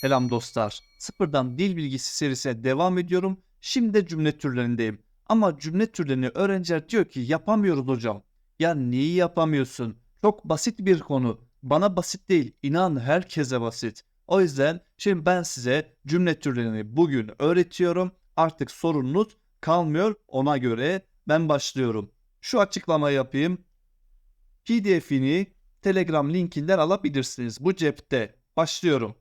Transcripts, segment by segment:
Selam dostlar. Sıfırdan dil bilgisi serisine devam ediyorum. Şimdi de cümle türlerindeyim. Ama cümle türlerini öğrenciler diyor ki yapamıyoruz hocam. Ya neyi yapamıyorsun? Çok basit bir konu. Bana basit değil. İnan herkese basit. O yüzden şimdi ben size cümle türlerini bugün öğretiyorum. Artık sorununuz kalmıyor. Ona göre ben başlıyorum. Şu açıklamayı yapayım. PDF'ini Telegram linkinden alabilirsiniz. Bu cepte. Başlıyorum.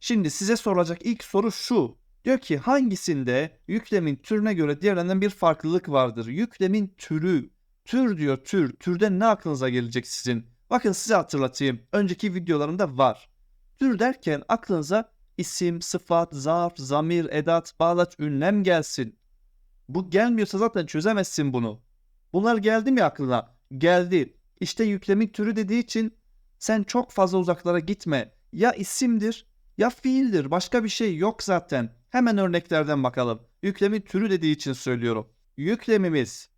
Şimdi size sorulacak ilk soru şu. Diyor ki hangisinde yüklemin türüne göre diğerlerinden bir farklılık vardır? Yüklemin türü. Tür diyor tür. Türden ne aklınıza gelecek sizin? Bakın size hatırlatayım. Önceki videolarımda var. Tür derken aklınıza isim, sıfat, zarf, zamir, edat, bağlaç, ünlem gelsin. Bu gelmiyorsa zaten çözemezsin bunu. Bunlar geldi mi aklına? Geldi. İşte yüklemin türü dediği için sen çok fazla uzaklara gitme. Ya isimdir ya fiildir. Başka bir şey yok zaten. Hemen örneklerden bakalım. Yüklemin türü dediği için söylüyorum. Yüklemimiz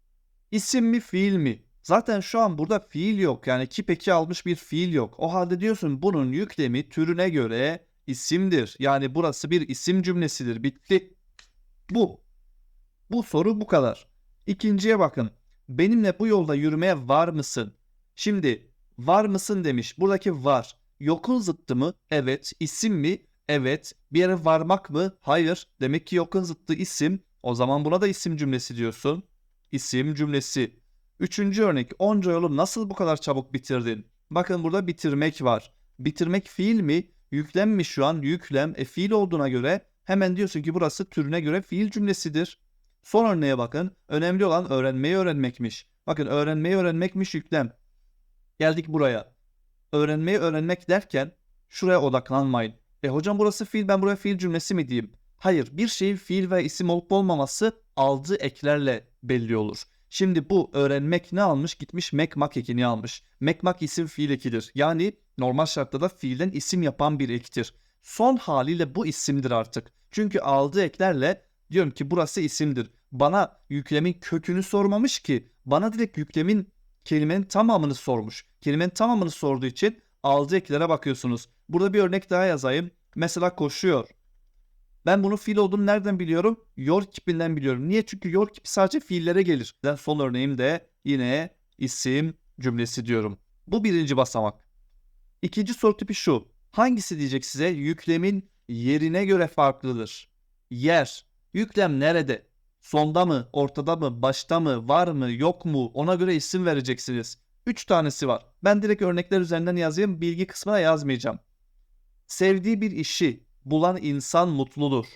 isim mi fiil mi? Zaten şu an burada fiil yok. Yani ki peki almış bir fiil yok. O halde diyorsun bunun yüklemi türüne göre isimdir. Yani burası bir isim cümlesidir. Bitti. Bu. Bu soru bu kadar. İkinciye bakın. Benimle bu yolda yürümeye var mısın? Şimdi var mısın demiş. Buradaki var. Yokun zıttı mı? Evet. İsim mi? Evet. Bir yere varmak mı? Hayır. Demek ki yokun zıttı isim. O zaman buna da isim cümlesi diyorsun. İsim cümlesi. Üçüncü örnek. Onca yolu nasıl bu kadar çabuk bitirdin? Bakın burada bitirmek var. Bitirmek fiil mi? Yüklem mi şu an? Yüklem. E fiil olduğuna göre hemen diyorsun ki burası türüne göre fiil cümlesidir. Son örneğe bakın. Önemli olan öğrenmeyi öğrenmekmiş. Bakın öğrenmeyi öğrenmekmiş yüklem. Geldik buraya. Öğrenmeyi öğrenmek derken şuraya odaklanmayın. E hocam burası fiil ben buraya fiil cümlesi mi diyeyim? Hayır bir şeyin fiil ve isim olup olmaması aldığı eklerle belli olur. Şimdi bu öğrenmek ne almış? Gitmiş mekmak ekini almış. Mekmak isim fiil ekidir. Yani normal şartlarda fiilden isim yapan bir ektir. Son haliyle bu isimdir artık. Çünkü aldığı eklerle diyorum ki burası isimdir. Bana yüklemin kökünü sormamış ki. Bana direkt yüklemin kelimenin tamamını sormuş. Kelimenin tamamını sorduğu için aldığı eklere bakıyorsunuz. Burada bir örnek daha yazayım. Mesela koşuyor. Ben bunu fiil olduğunu nereden biliyorum? Yor kipinden biliyorum. Niye? Çünkü yor kipi sadece fiillere gelir. Ben son örneğim de yine isim cümlesi diyorum. Bu birinci basamak. İkinci soru tipi şu. Hangisi diyecek size? Yüklemin yerine göre farklıdır. Yer. Yüklem nerede? Sonda mı, ortada mı, başta mı, var mı, yok mu? Ona göre isim vereceksiniz. Üç tanesi var. Ben direkt örnekler üzerinden yazayım. Bilgi kısmına yazmayacağım. Sevdiği bir işi bulan insan mutludur.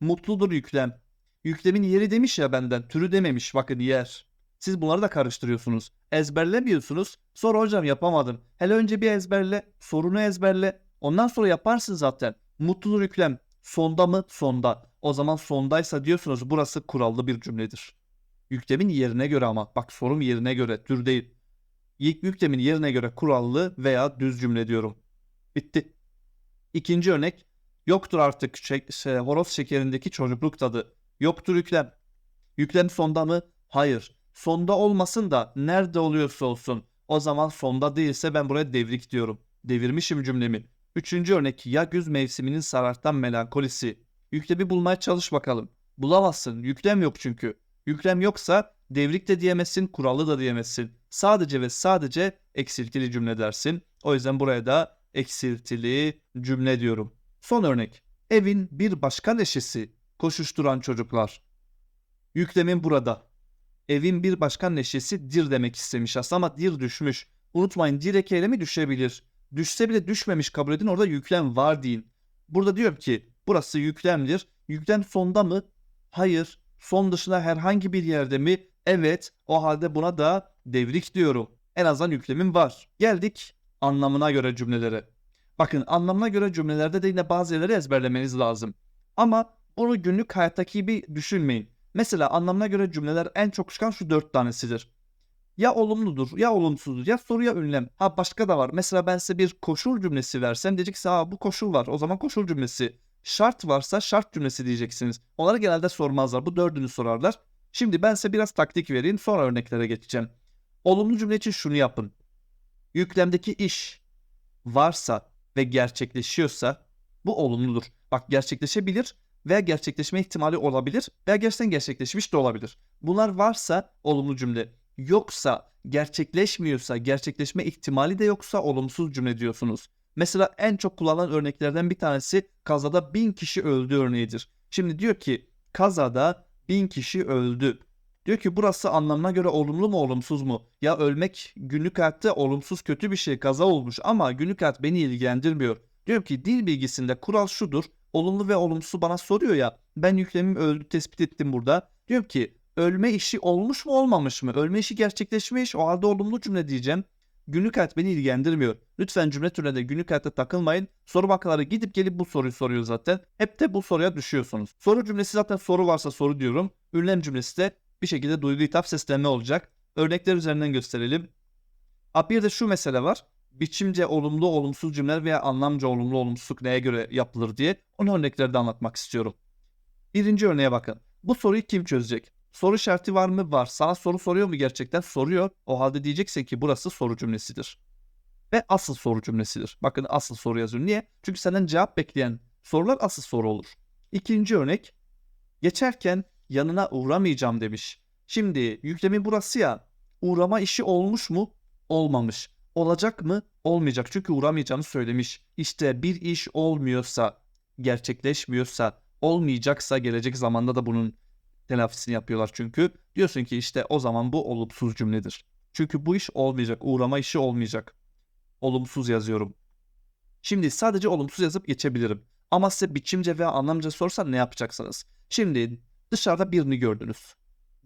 Mutludur yüklem. Yüklemin yeri demiş ya benden. Türü dememiş. Bakın yer. Siz bunları da karıştırıyorsunuz. Ezberlemiyorsunuz. Sonra hocam yapamadım. Hele önce bir ezberle. Sorunu ezberle. Ondan sonra yaparsın zaten. Mutludur yüklem. Sonda mı? Sonda. O zaman sondaysa diyorsunuz burası kurallı bir cümledir. Yüklemin yerine göre ama. Bak sorum yerine göre. Tür değil. Yüklemin yerine göre kurallı veya düz cümle diyorum. Bitti. İkinci örnek. Yoktur artık şek- şey, horoz şekerindeki çocukluk tadı. Yoktur yüklem. Yüklem sonda mı? Hayır. Sonda olmasın da nerede oluyorsa olsun. O zaman sonda değilse ben buraya devrik diyorum. Devirmişim cümlemi. Üçüncü örnek ya güz mevsiminin sarartan melankolisi. Yüklemi bulmaya çalış bakalım. Bulamazsın. Yüklem yok çünkü. Yüklem yoksa devrik de diyemezsin, kurallı da diyemezsin. Sadece ve sadece eksiltili cümle dersin. O yüzden buraya da eksiltili cümle diyorum. Son örnek. Evin bir başka neşesi. Koşuşturan çocuklar. Yüklemin burada. Evin bir başka neşesi dir demek istemiş aslında ama dir düşmüş. Unutmayın dir eki eylemi düşebilir. Düşse bile düşmemiş kabul edin orada yüklem var deyin. Burada diyorum ki burası yüklemdir. Yüklem sonda mı? Hayır. Son dışında herhangi bir yerde mi? Evet. O halde buna da devrik diyorum. En azından yüklemim var. Geldik anlamına göre cümlelere. Bakın anlamına göre cümlelerde de yine bazı yerleri ezberlemeniz lazım. Ama bunu günlük hayattaki gibi düşünmeyin. Mesela anlamına göre cümleler en çok çıkan şu dört tanesidir. Ya olumludur ya olumsuzdur ya soru ya ünlem. Ha başka da var. Mesela ben size bir koşul cümlesi versem diyeceksiniz ha bu koşul var. O zaman koşul cümlesi. Şart varsa şart cümlesi diyeceksiniz. Onları genelde sormazlar. Bu dördünü sorarlar. Şimdi ben size biraz taktik vereyim sonra örneklere geçeceğim. Olumlu cümle için şunu yapın. Yüklemdeki iş varsa ve gerçekleşiyorsa Bu olumludur. Bak gerçekleşebilir veya gerçekleşme ihtimali olabilir veya gerçekten gerçekleşmiş de olabilir. Bunlar varsa olumlu cümle. Yoksa gerçekleşmiyorsa, gerçekleşme ihtimali de yoksa olumsuz cümle diyorsunuz. Mesela en çok kullanılan örneklerden bir tanesi kazada bin kişi öldü örneğidir. Şimdi diyor ki kazada bin kişi öldü. Diyor ki burası anlamına göre olumlu mu olumsuz mu? Ya ölmek günlük hayatta olumsuz kötü bir şey kaza olmuş ama günlük hayat beni ilgilendirmiyor. Diyorum ki dil bilgisinde kural şudur. Olumlu ve olumsuz bana soruyor ya. Ben yüklemim öldü tespit ettim burada. Diyorum ki ölme işi olmuş mu olmamış mı? Ölme işi gerçekleşmiş o halde olumlu cümle diyeceğim. Günlük hayat beni ilgilendirmiyor. Lütfen cümle türlerinde günlük hayatta takılmayın. Soru bankaları gidip gelip bu soruyu soruyor zaten. Hep de bu soruya düşüyorsunuz. Soru cümlesi zaten soru varsa soru diyorum. Ünlem cümlesi de bir şekilde duygu hitap seslenme olacak. Örnekler üzerinden gösterelim. Bir de şu mesele var. Biçimce olumlu olumsuz cümleler veya anlamca olumlu olumsuzluk neye göre yapılır diye onu örneklerde anlatmak istiyorum. Birinci örneğe bakın. Bu soruyu kim çözecek? Soru işareti var mı? Var. Sana soru soruyor mu gerçekten? Soruyor. O halde diyeceksin ki burası soru cümlesidir. Ve asıl soru cümlesidir. Bakın asıl soru yazıyor. Niye? Çünkü senden cevap bekleyen sorular asıl soru olur. İkinci örnek. Geçerken yanına uğramayacağım demiş. Şimdi yüklemin burası ya. Uğrama işi olmuş mu? Olmamış. Olacak mı? Olmayacak. Çünkü uğramayacağını söylemiş. İşte bir iş olmuyorsa, gerçekleşmiyorsa, olmayacaksa gelecek zamanda da bunun telafisini yapıyorlar çünkü. Diyorsun ki işte o zaman bu olumsuz cümledir. Çünkü bu iş olmayacak. Uğrama işi olmayacak. Olumsuz yazıyorum. Şimdi sadece olumsuz yazıp geçebilirim. Ama size biçimce veya anlamca sorsan ne yapacaksınız? Şimdi dışarıda birini gördünüz.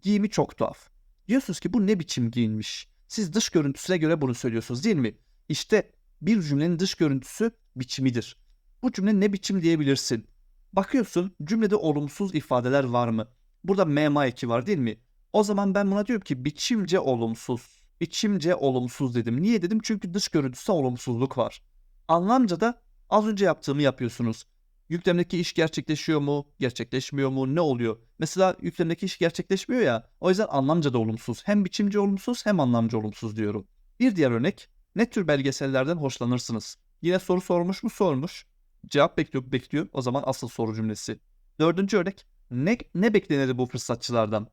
Giyimi çok tuhaf. Diyorsunuz ki bu ne biçim giyinmiş? Siz dış görüntüsüne göre bunu söylüyorsunuz değil mi? İşte bir cümlenin dış görüntüsü biçimidir. Bu cümle ne biçim diyebilirsin? Bakıyorsun cümlede olumsuz ifadeler var mı? Burada mema eki var değil mi? O zaman ben buna diyorum ki biçimce olumsuz. Biçimce olumsuz dedim. Niye dedim? Çünkü dış görüntüsü olumsuzluk var. Anlamca da az önce yaptığımı yapıyorsunuz. Yüklemdeki iş gerçekleşiyor mu? Gerçekleşmiyor mu? Ne oluyor? Mesela yüklemdeki iş gerçekleşmiyor ya. O yüzden anlamca da olumsuz. Hem biçimce olumsuz hem anlamca olumsuz diyorum. Bir diğer örnek. Ne tür belgesellerden hoşlanırsınız? Yine soru sormuş mu? Sormuş. Cevap bekliyor, bekliyor. O zaman asıl soru cümlesi. Dördüncü örnek. Ne, ne beklenir bu fırsatçılardan?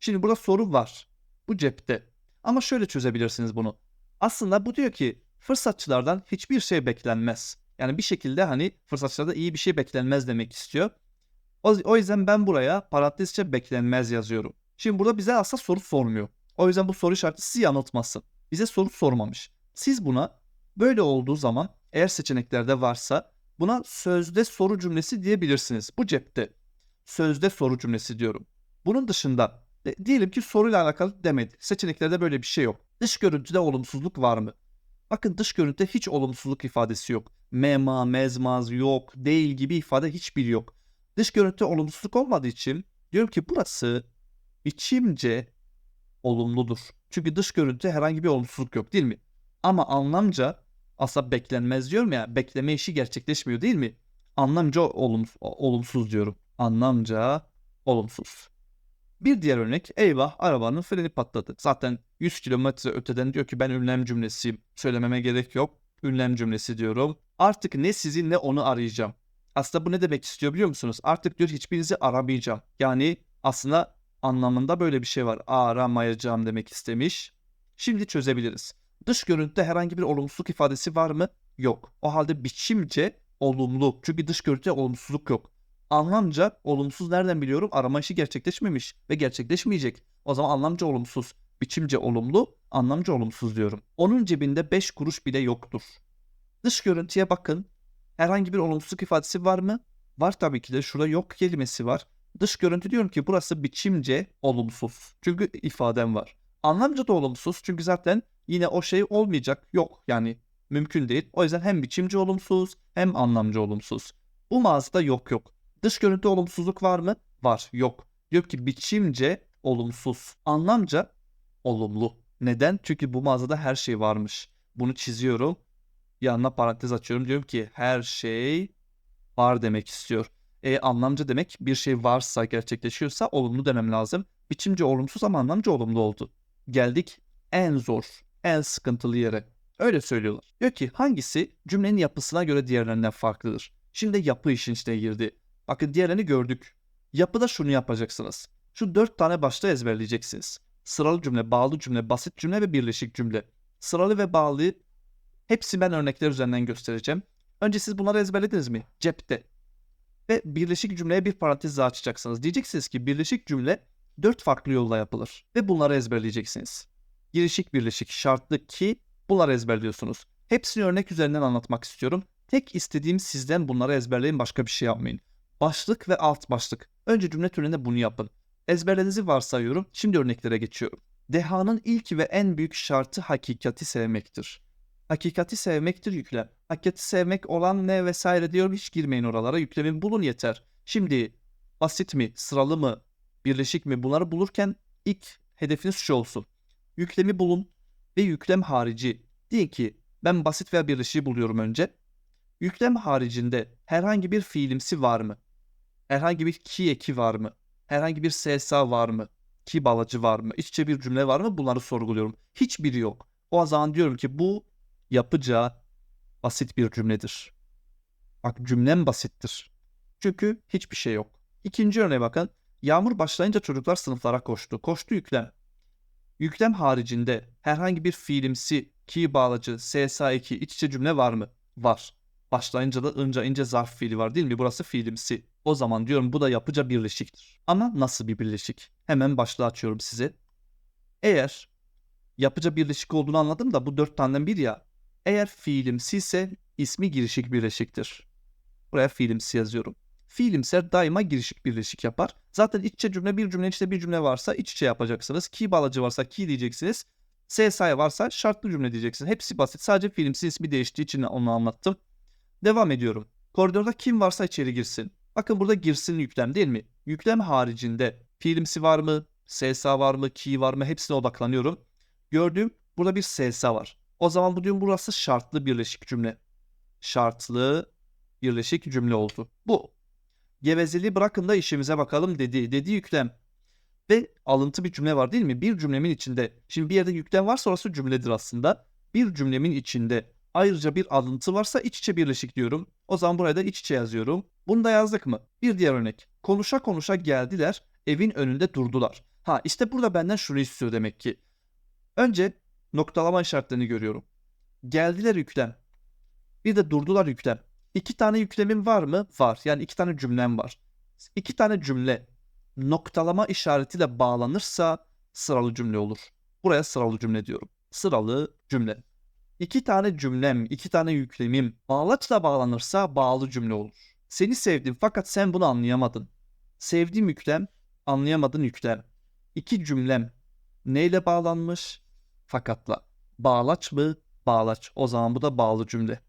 Şimdi burada soru var. Bu cepte. Ama şöyle çözebilirsiniz bunu. Aslında bu diyor ki fırsatçılardan hiçbir şey beklenmez. Yani bir şekilde hani fırsatçılarda iyi bir şey beklenmez demek istiyor. O, o yüzden ben buraya parantezçe beklenmez yazıyorum. Şimdi burada bize aslında soru sormuyor. O yüzden bu soru işareti sizi yanıltmasın. Bize soru sormamış. Siz buna böyle olduğu zaman eğer seçeneklerde varsa buna sözde soru cümlesi diyebilirsiniz. Bu cepte sözde soru cümlesi diyorum. Bunun dışında e, diyelim ki soruyla alakalı demedi. Seçeneklerde böyle bir şey yok. Dış görüntüde olumsuzluk var mı? Bakın dış görüntüde hiç olumsuzluk ifadesi yok. Mema, mezmaz, yok, değil gibi ifade hiçbir yok. Dış görüntüde olumsuzluk olmadığı için diyorum ki burası biçimce olumludur. Çünkü dış görüntüde herhangi bir olumsuzluk yok değil mi? Ama anlamca aslında beklenmez diyorum ya bekleme işi gerçekleşmiyor değil mi? Anlamca olumsuz diyorum. Anlamca olumsuz. Bir diğer örnek eyvah arabanın freni patladı. Zaten 100 kilometre öteden diyor ki ben ünlem cümlesiyim. Söylememe gerek yok. Ünlem cümlesi diyorum. Artık ne sizi ne onu arayacağım. Aslında bu ne demek istiyor biliyor musunuz? Artık diyor hiçbirinizi aramayacağım. Yani aslında anlamında böyle bir şey var. Aramayacağım demek istemiş. Şimdi çözebiliriz. Dış görüntüde herhangi bir olumsuzluk ifadesi var mı? Yok. O halde biçimce olumlu. Çünkü dış görüntüde olumsuzluk yok. Anlamca olumsuz nereden biliyorum? Arama işi gerçekleşmemiş ve gerçekleşmeyecek. O zaman anlamca olumsuz. Biçimce olumlu, anlamca olumsuz diyorum. Onun cebinde 5 kuruş bile yoktur. Dış görüntüye bakın. Herhangi bir olumsuzluk ifadesi var mı? Var tabii ki de. Şurada yok kelimesi var. Dış görüntü diyorum ki burası biçimce olumsuz. Çünkü ifadem var. Anlamca da olumsuz. Çünkü zaten yine o şey olmayacak. Yok yani mümkün değil. O yüzden hem biçimce olumsuz hem anlamca olumsuz. Bu mağazada yok yok. Dış görüntü olumsuzluk var mı? Var. Yok. Diyor ki biçimce olumsuz. Anlamca olumlu. Neden? Çünkü bu mağazada her şey varmış. Bunu çiziyorum. Yanına parantez açıyorum. Diyorum ki her şey var demek istiyor. E anlamca demek bir şey varsa gerçekleşiyorsa olumlu demem lazım. Biçimce olumsuz ama anlamca olumlu oldu. Geldik en zor, en sıkıntılı yere. Öyle söylüyorlar. Diyor ki hangisi cümlenin yapısına göre diğerlerinden farklıdır? Şimdi yapı işin içine girdi. Bakın diğerlerini gördük. Yapıda şunu yapacaksınız. Şu dört tane başta ezberleyeceksiniz. Sıralı cümle, bağlı cümle, basit cümle ve birleşik cümle. Sıralı ve bağlı hepsi ben örnekler üzerinden göstereceğim. Önce siz bunları ezberlediniz mi? Cepte. Ve birleşik cümleye bir parantez daha açacaksınız. Diyeceksiniz ki birleşik cümle dört farklı yolla yapılır. Ve bunları ezberleyeceksiniz. Girişik birleşik şartlı ki bunları ezberliyorsunuz. Hepsini örnek üzerinden anlatmak istiyorum. Tek istediğim sizden bunları ezberleyin başka bir şey yapmayın. Başlık ve alt başlık. Önce cümle türünde bunu yapın. Ezberlerinizi varsayıyorum. Şimdi örneklere geçiyorum. Dehanın ilk ve en büyük şartı hakikati sevmektir. Hakikati sevmektir yüklem. Hakikati sevmek olan ne vesaire diyorum hiç girmeyin oralara. Yüklemin bulun yeter. Şimdi basit mi, sıralı mı, birleşik mi bunları bulurken ilk hedefiniz şu olsun. Yüklemi bulun ve yüklem harici. Deyin ki ben basit veya birleşiği buluyorum önce. Yüklem haricinde herhangi bir fiilimsi var mı? Herhangi bir ki eki var mı? Herhangi bir SSA var mı? Ki balacı var mı? İç içe bir cümle var mı? Bunları sorguluyorum. Hiçbiri yok. O zaman diyorum ki bu yapacağı basit bir cümledir. Bak cümlem basittir. Çünkü hiçbir şey yok. İkinci örneğe bakın. Yağmur başlayınca çocuklar sınıflara koştu. Koştu yüklem. Yüklem haricinde herhangi bir fiilimsi, ki bağlacı, SSA2 iç içe cümle var mı? Var. Başlayınca da ınca ince zarf fiili var değil mi? Burası fiilimsi. O zaman diyorum bu da yapıca birleşiktir. Ama nasıl bir birleşik? Hemen başlığı açıyorum size. Eğer yapıca birleşik olduğunu anladım da bu dört taneden bir ya. Eğer fiilimsi ise ismi girişik birleşiktir. Buraya fiilimsi yazıyorum. Fiilimser daima girişik birleşik yapar. Zaten iç içe cümle bir cümle içinde bir cümle varsa iç içe yapacaksınız. Ki bağlacı varsa ki diyeceksiniz. SSI varsa şartlı cümle diyeceksiniz. Hepsi basit. Sadece fiilimsi ismi değiştiği için onu anlattım. Devam ediyorum. Koridorda kim varsa içeri girsin. Bakın burada girsin yüklem değil mi? Yüklem haricinde fiilimsi var mı? SSA var mı? Ki var mı? Hepsine odaklanıyorum. Gördüğüm burada bir SSA var. O zaman bu diyorum burası şartlı birleşik cümle. Şartlı birleşik cümle oldu. Bu. Gevezeliği bırakın da işimize bakalım dedi. Dedi yüklem. Ve alıntı bir cümle var değil mi? Bir cümlemin içinde. Şimdi bir yerde yüklem varsa orası cümledir aslında. Bir cümlemin içinde ayrıca bir alıntı varsa iç içe birleşik diyorum. O zaman buraya da iç içe yazıyorum. Bunu da yazdık mı? Bir diğer örnek. Konuşa konuşa geldiler, evin önünde durdular. Ha işte burada benden şunu istiyor demek ki. Önce noktalama işaretlerini görüyorum. Geldiler yüklem. Bir de durdular yüklem. İki tane yüklemim var mı? Var. Yani iki tane cümlem var. İki tane cümle noktalama işaretiyle bağlanırsa sıralı cümle olur. Buraya sıralı cümle diyorum. Sıralı cümle. İki tane cümlem, iki tane yüklemim bağlaçla bağlanırsa bağlı cümle olur. Seni sevdim fakat sen bunu anlayamadın. Sevdiğim yüklem, anlayamadın yüklem. İki cümlem neyle bağlanmış? Fakatla. Bağlaç mı? Bağlaç. O zaman bu da bağlı cümle.